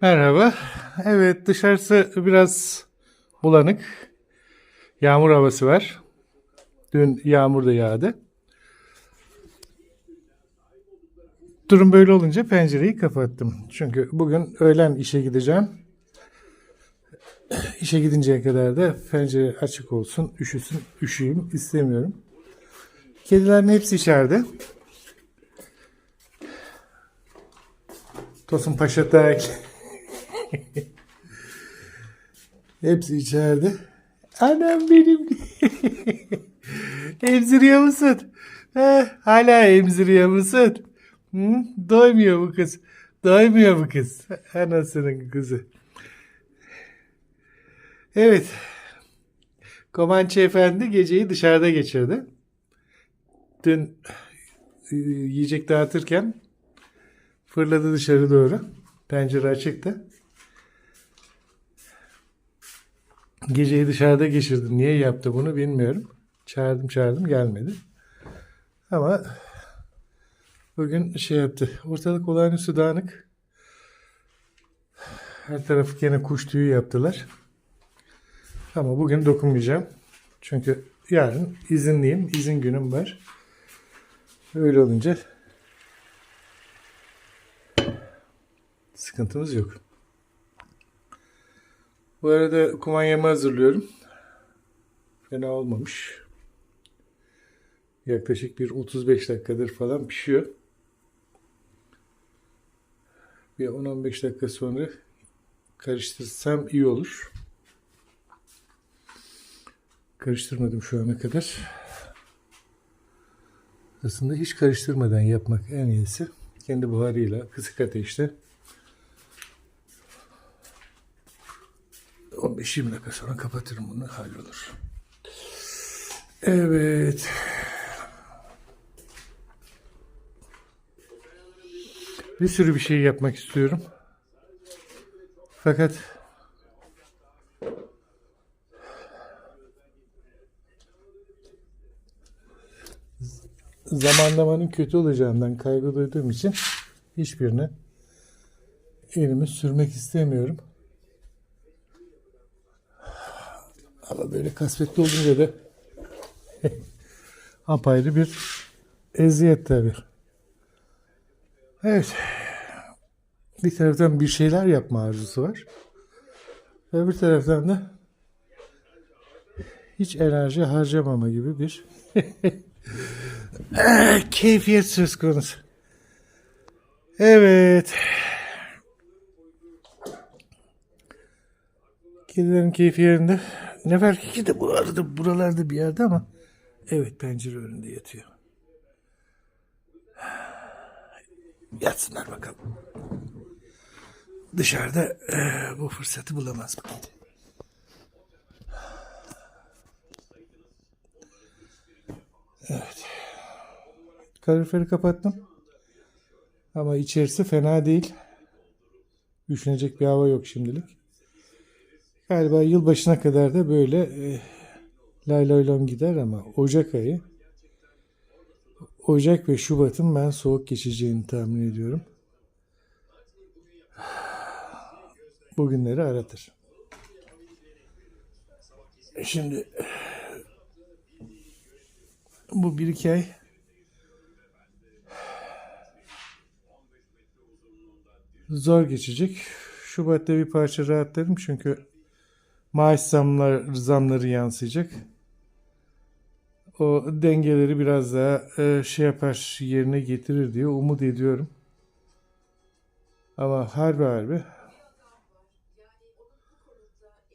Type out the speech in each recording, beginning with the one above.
Merhaba. Evet dışarısı biraz bulanık. Yağmur havası var. Dün yağmur da yağdı. Durum böyle olunca pencereyi kapattım. Çünkü bugün öğlen işe gideceğim. İşe gidinceye kadar da pencere açık olsun, üşüsün, üşüyeyim istemiyorum. Kedilerin hepsi içeride. Tosun Paşa Tek. Hepsi içeride. Anam benim. emziriyor musun? He, hala emziriyor musun? Hı? Doymuyor bu kız. Doymuyor bu kız. Anasının kızı. Evet. Komançı Efendi geceyi dışarıda geçirdi. Dün e, yiyecek dağıtırken fırladı dışarı doğru. Pencere açıktı. Geceyi dışarıda geçirdi. Niye yaptı bunu bilmiyorum. Çağırdım çağırdım gelmedi. Ama bugün şey yaptı. Ortalık olağanüstü dağınık. Her tarafı gene kuş tüyü yaptılar. Ama bugün dokunmayacağım. Çünkü yarın izinliyim. İzin günüm var. Öyle olunca sıkıntımız yok. Bu arada kumanyamı hazırlıyorum. Fena olmamış. Yaklaşık bir 35 dakikadır falan pişiyor. Bir 10-15 dakika sonra karıştırsam iyi olur. Karıştırmadım şu ana kadar. Aslında hiç karıştırmadan yapmak en iyisi. Kendi buharıyla kısık ateşte 15-20 dakika sonra kapatırım bunu hallolur. Evet. Bir sürü bir şey yapmak istiyorum. Fakat zamanlamanın kötü olacağından kaygı duyduğum için hiçbirine elimi sürmek istemiyorum. Ama böyle kasvetli olunca da apayrı bir eziyet tabii. Evet. Bir taraftan bir şeyler yapma arzusu var. Öbür taraftan da hiç enerji harcamama gibi bir keyfiyet söz konusu. Evet. Kedilerin keyfi yerinde. Ne var ki de bu arada buralarda bir yerde ama evet pencere önünde yatıyor. Yatsınlar bakalım. Dışarıda eh, bu fırsatı bulamaz bu kedi. Evet. Kaloriferi kapattım. Ama içerisi fena değil. Üşünecek bir hava yok şimdilik. Galiba yılbaşına kadar da böyle e, lay lay lom gider ama Ocak ayı Ocak ve Şubat'ın ben soğuk geçeceğini tahmin ediyorum. Bugünleri aratır. Şimdi bu bir iki ay zor geçecek. Şubat'ta bir parça rahatlarım çünkü maaş zamlar, zamları yansıyacak. O dengeleri biraz daha e, şey yapar, yerine getirir diye umut ediyorum. Ama harbi harbi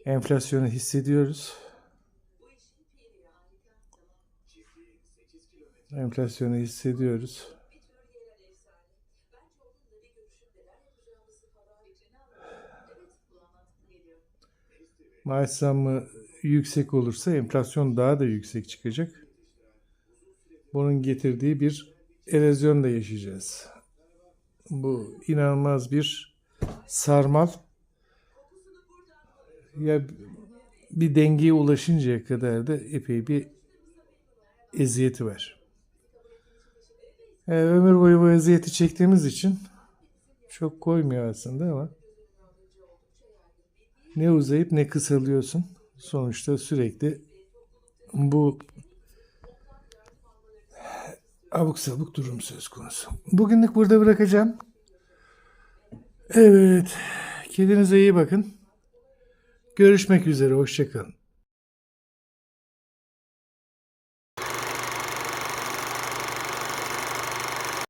enflasyonu hissediyoruz. Enflasyonu hissediyoruz. Maaş zammı yüksek olursa enflasyon daha da yüksek çıkacak. Bunun getirdiği bir erozyon da yaşayacağız. Bu inanılmaz bir sarmal. Ya bir dengeye ulaşıncaya kadar da epey bir eziyeti var. Ee, ömür boyu bu eziyeti çektiğimiz için Çok koymuyor aslında ama ne uzayıp ne kısalıyorsun. Sonuçta sürekli bu abuk sabuk durum söz konusu. Bugünlük burada bırakacağım. Evet. Kendinize iyi bakın. Görüşmek üzere. Hoşçakalın.